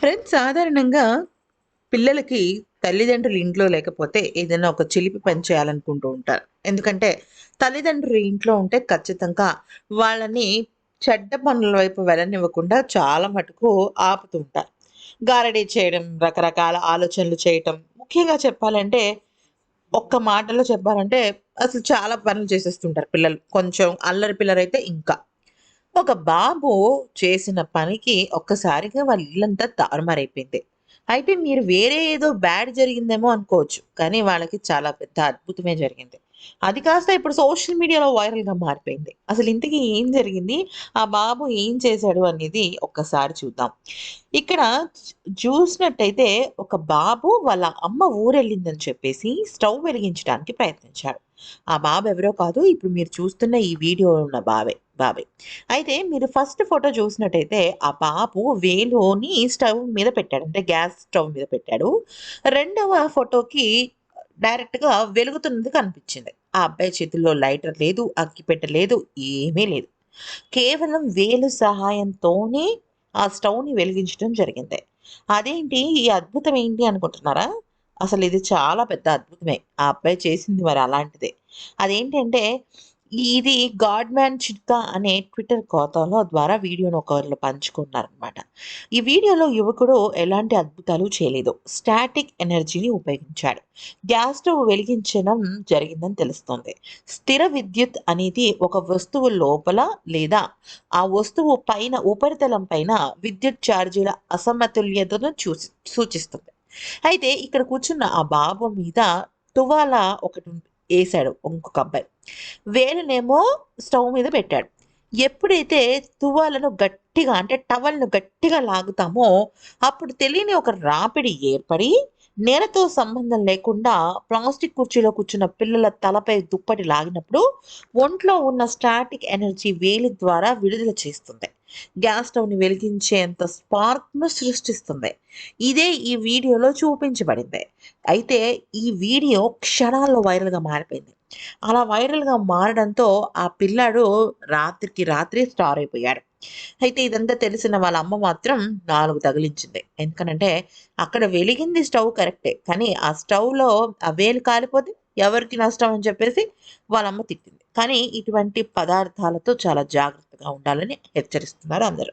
Friends సాధారణంగా పిల్లలకి తల్లిదండ్రులు ఇంట్లో లేకపోతే ఏదైనా ఒక చిలిపి పని చేయాలనుకుంటూ ఉంటారు. ఎందుకంటే తల్లిదండ్రులు ఇంట్లో ఉంటే ఖచ్చితంగా వాళ్ళని చెడ్డ పనుల వైపు వెళ్ళనివ్వకుండా చాలా మటుకు ఆపుతూ ఉంటారు. గారడీ చేయడం రకరకాల ఆలోచనలు చేయటం. ముఖ్యంగా చెప్పాలంటే ఒక్క మాటలో చెప్పాలంటే అసలు చాలా పనులు చేసేస్తుంటారు పిల్లలు. కొంచెం అల్లరి పిల్లరైతే ఇంకా. ఒక బాబు చేసిన పనికి ఒక్కసారిగా వాళ్ళ ఇల్లంతా తారుమారైపోయింది. అయితే మీరు వేరే ఏదో బ్యాడ్ జరిగిందేమో అనుకోవచ్చు. కానీ వాళ్ళకి చాలా పెద్ద అద్భుతమే జరిగింది. అది కాస్త ఇప్పుడు సోషల్ మీడియాలో వైరల్‌గా మారిపోయింది. అసలు ఇంతకీ ఏం జరిగింది? ఆ బాబు ఏం చేశాడు అనేది ఒక్కసారి చూద్దాం. ఇక్కడ చూసినట్టయితే ఒక బాబు వాళ్ళ అమ్మ ఊరెళ్ళిందని చెప్పేసి స్టవ్ వెలిగించడానికి ప్రయత్నించాడు. ఆ బాబు ఎవరో కాదు ఇప్పుడు మీరు చూస్తున్న ఈ వీడియోలో ఉన్న బాబే బాబే. అయితే మీరు ఫస్ట్ ఫోటో చూసినట్టయితే ఆ బాబు వేలోని స్టవ్ మీద పెట్టాడు. అంటే గ్యాస్ స్టవ్ మీద పెట్టాడు. రెండవ ఫోటోకి డైరెక్ట్‌గా వెలుగుతున్నది కనిపించింది. ఆ అబ్బాయి చేతుల్లో లైటర్ లేదు, అగ్గిపెట్టె లేదు, ఏమీ లేదు. కేవలం వేలు సహాయంతోనే ఆ స్టవ్‌ని వెలిగించడం జరిగింది. అదేంటి ఈ అద్భుతం ఏంటి అనుకుంటున్నారా? అసలు ఇది చాలా పెద్ద అద్భుతమే. ఆ అబ్బాయి చేసింది మరి అలాంటిదే. అదేంటంటే ఇది గాడ్ మ్యాన్ చిట్కా అనే ట్విట్టర్ ఖాతాలో ద్వారా వీడియోను ఒకరు పంచుకున్నారనమాట. ఈ వీడియోలో యువకుడు ఎలాంటి అద్భుతాలు చేయలేదు. స్టాటిక్ ఎనర్జీని ఉపయోగించాడు. గ్యాస్ స్టవ్ వెలిగించడం జరిగిందని తెలుస్తుంది స్థిర విద్యుత్ అనేది ఒక వస్తువు లోపల లేదా ఆ వస్తువు పైన ఉపరితలం పైన విద్యుత్ ఛార్జీల అసమతుల్యతను చూసి సూచిస్తుంది. అయితే ఇక్కడ కూర్చున్న ఆ బాబు మీద తువాల ఒకటి వేశాడు ఇంకొక అబ్బాయి. వేలునేమో స్టవ్ మీద పెట్టాడు. ఎప్పుడైతే తువ్వాలను గట్టిగా అంటే టవల్‌ను గట్టిగా లాగుతామో, అప్పుడు తెలియని ఒక రాపిడి ఏర్పడి, నేలతో సంబంధం లేకుండా ప్లాస్టిక్ కుర్చీలో కూర్చున్న పిల్లల తలపై దుప్పటి లాగినప్పుడు, ఒంట్లో ఉన్న స్టాటిక్ ఎనర్జీ వేలి ద్వారా విడుదల చేస్తుంది. గ్యాస్ స్టవ్‌ని వెలిగించేంత స్పార్క్‌ను సృష్టిస్తుంది. ఇదే ఈ వీడియోలో చూపించబడింది. అయితే ఈ వీడియో క్షణాల్లో వైరల్‌గా మారిపోయింది. అలా వైరల్‌గా మారడంతో ఆ పిల్లాడు రాత్రికి రాత్రి స్టార్ అయిపోయాడు. అయితే ఇదంతా తెలిసిన వాళ్ళ అమ్మ మాత్రం నాలుగు తగిలించింది. ఎందుకనంటే అక్కడ వెలిగింది స్టవ్ కరెక్టే. కానీ ఆ స్టవ్‌లో ఆ వేలు కాలిపోతే ఎవరికి నష్టం అని చెప్పేసి వాళ్ళమ్మ తిట్టింది. కానీ ఇటువంటి పదార్థాలతో చాలా జాగ్రత్తగా ఉండాలని హెచ్చరిస్తున్నారు అందరూ.